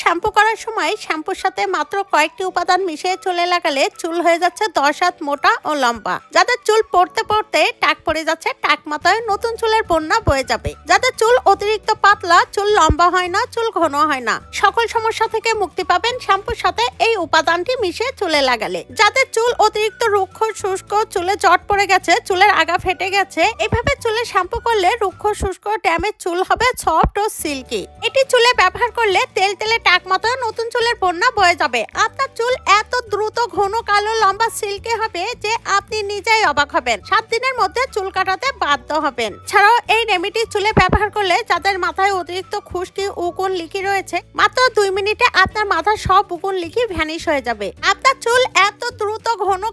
Shampoo করার সময় শ্যাম্পুর সাথে মাত্র কয়েকটি উপাদান মিশিয়ে চুলে লাগালে চুল হয়ে যাচ্ছে দশ হাত মোটা ও লম্বা। যাদের চুল পড়তে পড়তে টাক পড়ে যাচ্ছে, টাক মাথায় নতুন চুলের বন্যা বয়ে যাবে। যাদের চুল অতিরিক্ত পাতলা, চুল লম্বা হয় না, চুল ঘন হয় না। সকল সমস্যা থেকে মুক্তি পাবেন শ্যাম্পুর সাথে এই উপাদানটি মিশিয়ে চুলে লাগালে। যাদের চুল অতিরিক্ত রুক্ষ, শুষ্ক, চুলে জট পড়ে গেছে, চুলের আগা ফেটে গেছে, এভাবে চুলে শ্যাম্পু করলে রুক্ষ, শুষ্ক, ড্যামেজ চুল হবে সফট ও সিল্কি। এটি চুলে ব্যবহার করলে তেল তেলে টাক মতো নতুন চুলের বন্যা বয়ে যাবে। আপনার চুল এত দ্রুত ঘন কালো লম্বা সিল্কে হবে যে আপনি নিজেই অবাক হবেন। সাত দিনের মধ্যে চুল কাটাতে বাধ্য হবেন। ছাড়াও এই রেমিডি চুলে ব্যবহার করলে যাদের মাথায় অতিরিক্ত খুশকি, উকুন লিখি রয়েছে, মাত্র দুই মিনিটে আপনার মাথার সব উকুন লিখি ভ্যানিশ হয়ে যাবে। আপনার চুল এত দ্রুত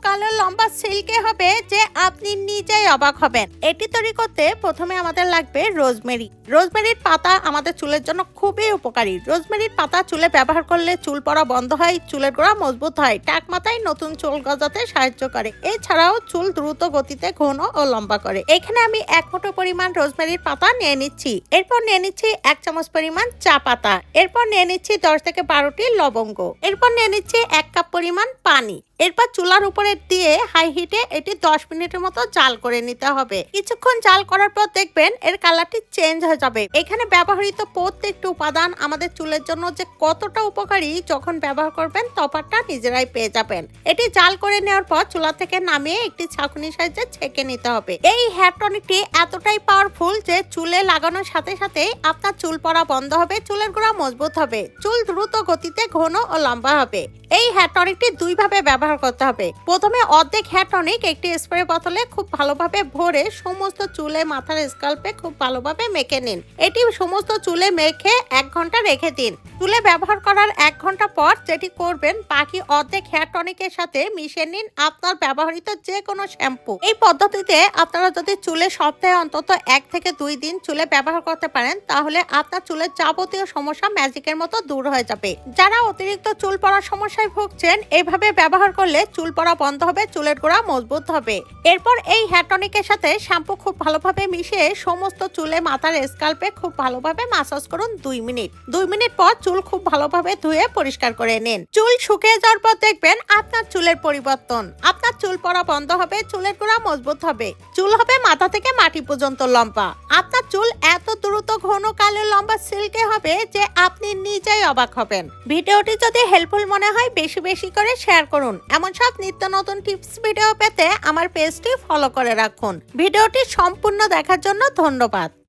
কালো লম্বা সিল্কে হবে যে আপনি নিজেই অবাক হবেন। এটি তৈরি করতে প্রথমে আমাদের লাগবে রোজমেরি। রোজমেরির পাতা আমাদের চুলের জন্য খুবই উপকারী। রোজমেরির পাতা চুলে ব্যবহার করলে চুল পড়া বন্ধ হয়, চুলের গোড়া মজবুত হয় টাক মাথায় নতুন চুল গজাতে সাহায্য করে। এছাড়াও চুল দ্রুত গতিতে ঘন ও লম্বা করে। এখানে আমি এক মুঠো পরিমাণ রোজমেরির পাতা নিয়ে নিচ্ছি। এরপর নিয়ে নিচ্ছি এক চামচ পরিমাণ চা পাতা। এরপর নিয়ে নিচ্ছি দশ থেকে বারোটি লবঙ্গ। এরপর নিয়ে নিচ্ছি এক কাপ পরিমাণ পানি। এরপর চুলার উপরে দিয়ে হাই হিটে এটি দশ মিনিটের মতো জাল করে নিতে হবে। কিছুক্ষণ জাল করার পর দেখবেন এর কালারটি চেঞ্জ হয়ে যাবে। এখানে ব্যবহৃত প্রত্যেকটি উপাদান আমাদের চুলের জন্য যে কতটা উপকারী যখন ব্যবহার করবেন তফাৎটা নিজেরাই পেয়ে যাবেন। এটি জাল করে নেওয়ার পর চুলা থেকে নামিয়ে একটি ছাঁকুনি সাহায্যে ছেঁকে নিতে হবে। এই হেয়ার টনিকটি এতটাই পাওয়ারফুল যে চুলে লাগানোর সাথে সাথে আপনার চুল পড়া বন্ধ হবে, চুলের গোড়া মজবুত হবে। চুল দ্রুত গতিতে ঘন ও লম্বা হবে। এই হেয়ার টনিকটি দুই ভাবে ব্যবহার করতে হবে। প্রথমে অর্ধেক হেয়ার টনিক একটি স্প্রে বোতলে খুব ভালোভাবে ভরে সমস্ত চুলে মাথার স্কাল্পে খুব ভালোভাবে মেখে নিন। এটি সমস্ত চুলে মেখে এক ঘণ্টা রেখে দিন। চুলে ব্যবহার করার এক ঘণ্টা পর যেটি করবেন, বাকি অর্ধেক হেয়ার সাথে মিশিয়ে নিন আপনার ব্যবহৃত যে কোনো শ্যাম্পু এই পদ্ধতিতে আপনারা যদি চুলে সপ্তাহে অন্তত এক থেকে দুই দিন চুলে ব্যবহার করতে পারেন, তাহলে আপনার চুলের যাবতীয় সমস্যা ম্যাজিকের মতো দূর হয়ে যাবে। যারা অতিরিক্ত চুল পড়ার সমস্যায় ভুগছেন, এভাবে ব্যবহার করলে চুল পড়া বন্ধ হবে, চুলের গোড়া মজবুত হবে। এরপর এই হেয়ার টনিকের সাথে শ্যাম্পু খুব ভালোভাবে মিশিয়ে সমস্ত চুলে মাথার স্কাল্পে খুব ভালোভাবে মাসাজ করুন দুই মিনিট। দুই মিনিট পর চুল খুব ভালোভাবে ধুয়ে পরিষ্কার করে নিন। চুল শুকিয়ে যাওয়ার পর দেখবেন আপনার চুলের পরিবর্তন। আপনার চুল পড়া বন্ধ হবে, চুলের গোড়া মজবুত হবে। চুল হবে মাথা থেকে মাটি পর্যন্ত লম্বা। আপনার চুল এত দ্রুত ঘন কালো লম্বা সিল্কে হবে যে আপনি নিজেই অবাক হবেন। ভিডিওটি যদি হেল্পফুল মনে হয়, বেশি বেশি করে শেয়ার করুন। এমন সব নিত্য নতুন টিপস ভিডিও পেতে আমার পেজটি ফলো করে রাখুন। ভিডিওটি সম্পূর্ণ দেখার জন্য ধন্যবাদ।